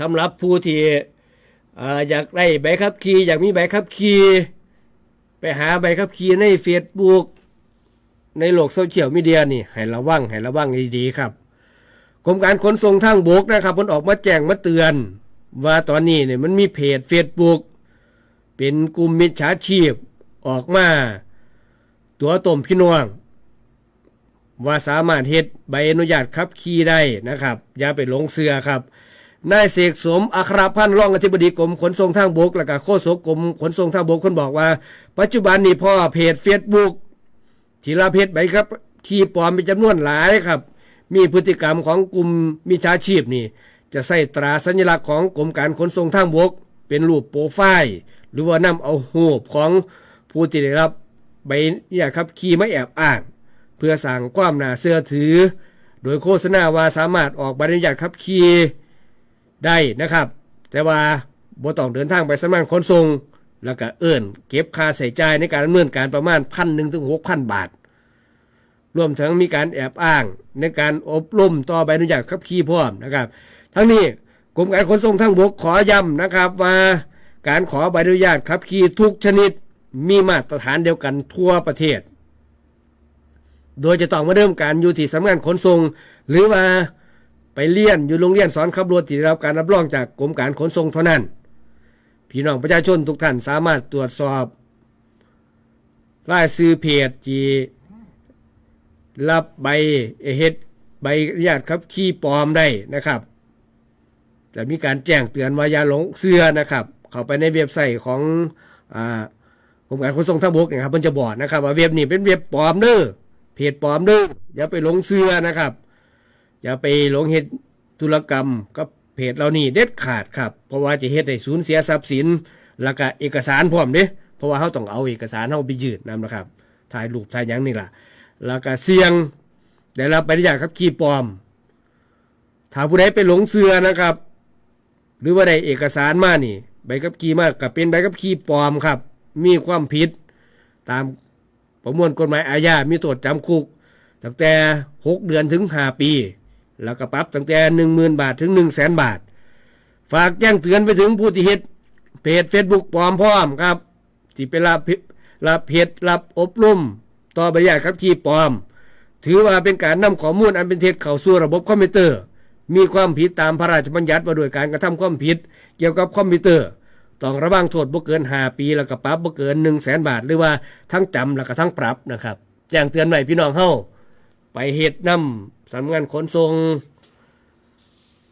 สำหรับผู้ที่ออยากได้ใบขับขี่อยากมีใบขับขี่ไปหาใบขับขี่ในเฟซบุ๊กในโลกโซเชียลมีเดียนี่ให้ระวังให้ระวังดีๆครับกรมการขนส่งทางบกนะครับมันออกมาแจ้งมาเตือน ว่าตอนนี้เนี่ยมันมีเพจเฟซบุ๊กเป็นกลุ่มมิจฉาชีพออกมา ตัวต้มพี่น้องว่าสามารถเฮ็ดใบอนุญาตขับขี่ได้นะครับ อย่าไปหลงเสือครับ นายเสกสมอัครพันธ์รองอธิบดีกรมขนส่งทางบกและก็โฆษกกรมขนส่งทางบกคนบอกว่า ปัจจุบันนี้พ่อเพจเฟซบุ๊กที่รับเพจใบครับขี่ปลอมเป็นจำนวนหลายครับ มีพฤติกรรมของกลุ่มมิจฉาชีพนี่ จะใส่ตราสัญลักษณ์ของกรมการขนส่งทางบก เป็นรูปโปรไฟล์หรือว่านำเอารูปของผู้ที่ได้รับใบอนุญาตขับขี่มาแอบอ้าง เพื่อสั่งความน่าเชื่อถือ โดยโฆษณาว่าสามารถออกใบอนุญาตขับขี่ ได้นะครับ แต่ว่าบ่ต้องเดินทางไปสำนักงานขนส่งแล้วก็เอิ้นเก็บค่าใช้จ่ายในการดำเนินการประมาณพันหนึ่งถึงหกพันบาท รวมถึงมีการแอบอ้างในการอบรมต่อใบอนุญาตขับขี่พร้อมนะครับ ทั้งนี้กรมการขนส่งทางบกขอย้ำนะครับว่าการขอใบอนุญาตขับขี่ทุกชนิดมีมาตรฐานเดียวกันทั่วประเทศ โดยจะต้องมาเริ่มการอยู่ที่สำนักงานขนส่งหรือว่า ไปเรียนอยู่โรงเรียนสอนขับรถที่ได้รับการรับรองจากกรมการขนส่งเท่านั้น พี่น้องประชาชนทุกท่านสามารถตรวจสอบรายซื้อเพจที่รับใบเฮ็ดใบอนุญาตขับขี่ปลอมได้นะครับจะมีการแจ้งเตือนว่ายาหลงเชื่อนะครับ เข้าไปในเว็บไซต์ของกรมการขนส่งทางบกนะครับมันจะบอกนะครับว่าเว็บนี้เป็นเว็บปลอมเด้อเพจปลอมเด้ออย่าไปหลงเชื่อนะครับ อย่าไปหลงเฮ็ดธุรกรรมกับเพจเหล่านี้เด็ดขาดครับ เพราะว่าจะเฮ็ดให้สูญเสียทรัพย์สิน แล้วก็เอกสารพร้อมเด้เพราะว่าเขาต้องเอาเอกสารเขาไปยืดนนะครับ ถ่ายรูปถ่ายยังนี่ล่ะ แล้วก็เสี่ยงได้รับใบอนุญาตขับขี่ปลอม ถ้าผู้ใดไปหลงเชื่อนะครับ หรือว่าได้เอกสารมานี่ ใบขับขี่มากกับเป็นใบขับขี่ปลอมครับ มีความผิด ตามประมวลกฎหมายอาญา มีโทษจำคุกตั้งแต่ 6 เดือนถึง 5 ปี แล้วก็ปรับตั้งแต่10,000บาทถึง1 0 0 0 0แสนบาท ฝากแจ้งเตือนไปถึงผู้ที่เฮ็ดเพจ Facebook ปลอมพร้อมครับที่ไปรับรับเพจรับอบรมต่อใบญาตขับขี่ปลอม ถือว่าเป็นการนำข้อมูลอันเป็นเท็จเข้าสู่ระบบคอมพิวเตอร์ มีความผิดตามพระราชบัญญัติว่าด้วยการกระทำความผิด เกี่ยวกับคอมพิวเตอร์ต้องระวังโทษบ่เกิน 5 ปีแล้วก็ปรับบ่เกิน1 0 0 0 0แสนบาท หรือว่าทั้งจำแล้วก็ทั้งปรับนะครับแจ้งเตือนไว้พี่น้องเฮา ไปเห็ดนำสำนักงานขนส่ง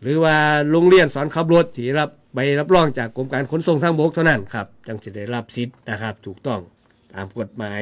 หรือว่าโรงเรียนสอนขับรถที่รับใบรับรองจากกรมการขนส่งทางบกเท่านั้นครับ จังสิได้รับสิทธิ์นะครับ ถูกต้องตามกฎหมาย